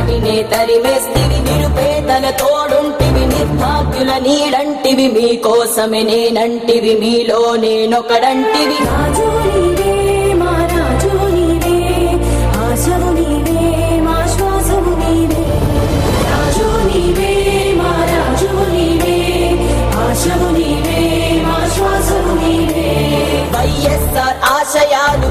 చీకటినే తరిమేస్తివి నిరుపేదల తోడుంటివి నిర్భాగ్యుల నీడంటివి మీకోసమే నేనంటివి మీలో నేనొకడంటివి. రాజు నీవే మా రాజు నీవే ఆశవు నీవే మా శ్వాసవు నీవే. రాజు నీవే మా రాజు నీవే ఆశవు నీవే మా శ్వాసవు నీవే. వైఎస్ఆర్ ఆశయాలు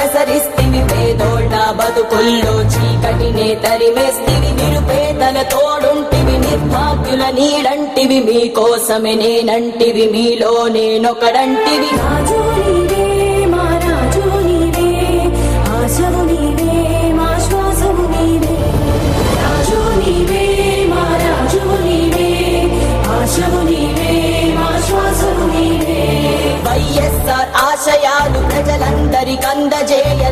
ప్రసరిస్తివి పేదోళ్ళ బతుకుల్లో చీకటినే తరిమేస్తివి నిరుపేదల తోడుంటివి నిర్భాగ్యుల నీడంటివి మీకోసమే నేనంటివి మీలో నేనొకడంటివి. రాజు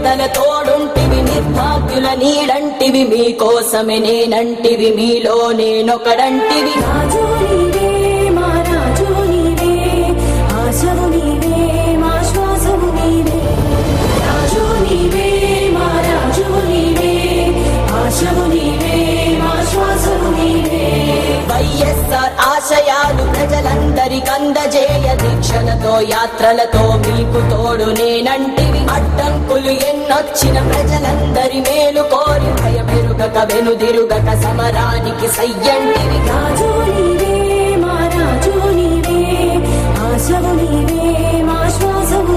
నిరుపేదల తోడుంటివి నిర్భాగ్యుల నీడంటివి మీకోసమే నేనంటివి మీలో నేనొకడంటివి. రాజు రక్షణతో యాత్రలతో మీకు తోడు నేనంటివి. అడ్డంకులు ఎన్నొచ్చిన ప్రజలందరి మేలు కోరి భయమెరుగక వెనుదిరుగక సమరానికి సయ్యంటివి. రాజు నీవే మా రాజు నీవే ఆశవు నీవే మా శ్వాసవు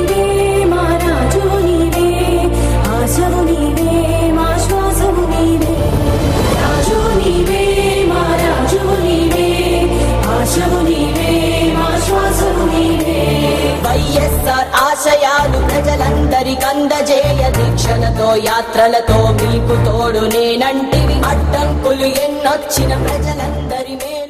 ఆశయాలు ఆశయాలు ప్రజలందరికందజేయ దీక్షలతో యాత్రలతో మీకు తోడు నేనంటివి. అడ్డంకులు ఎన్నొచ్చిన ప్రజలందరి మే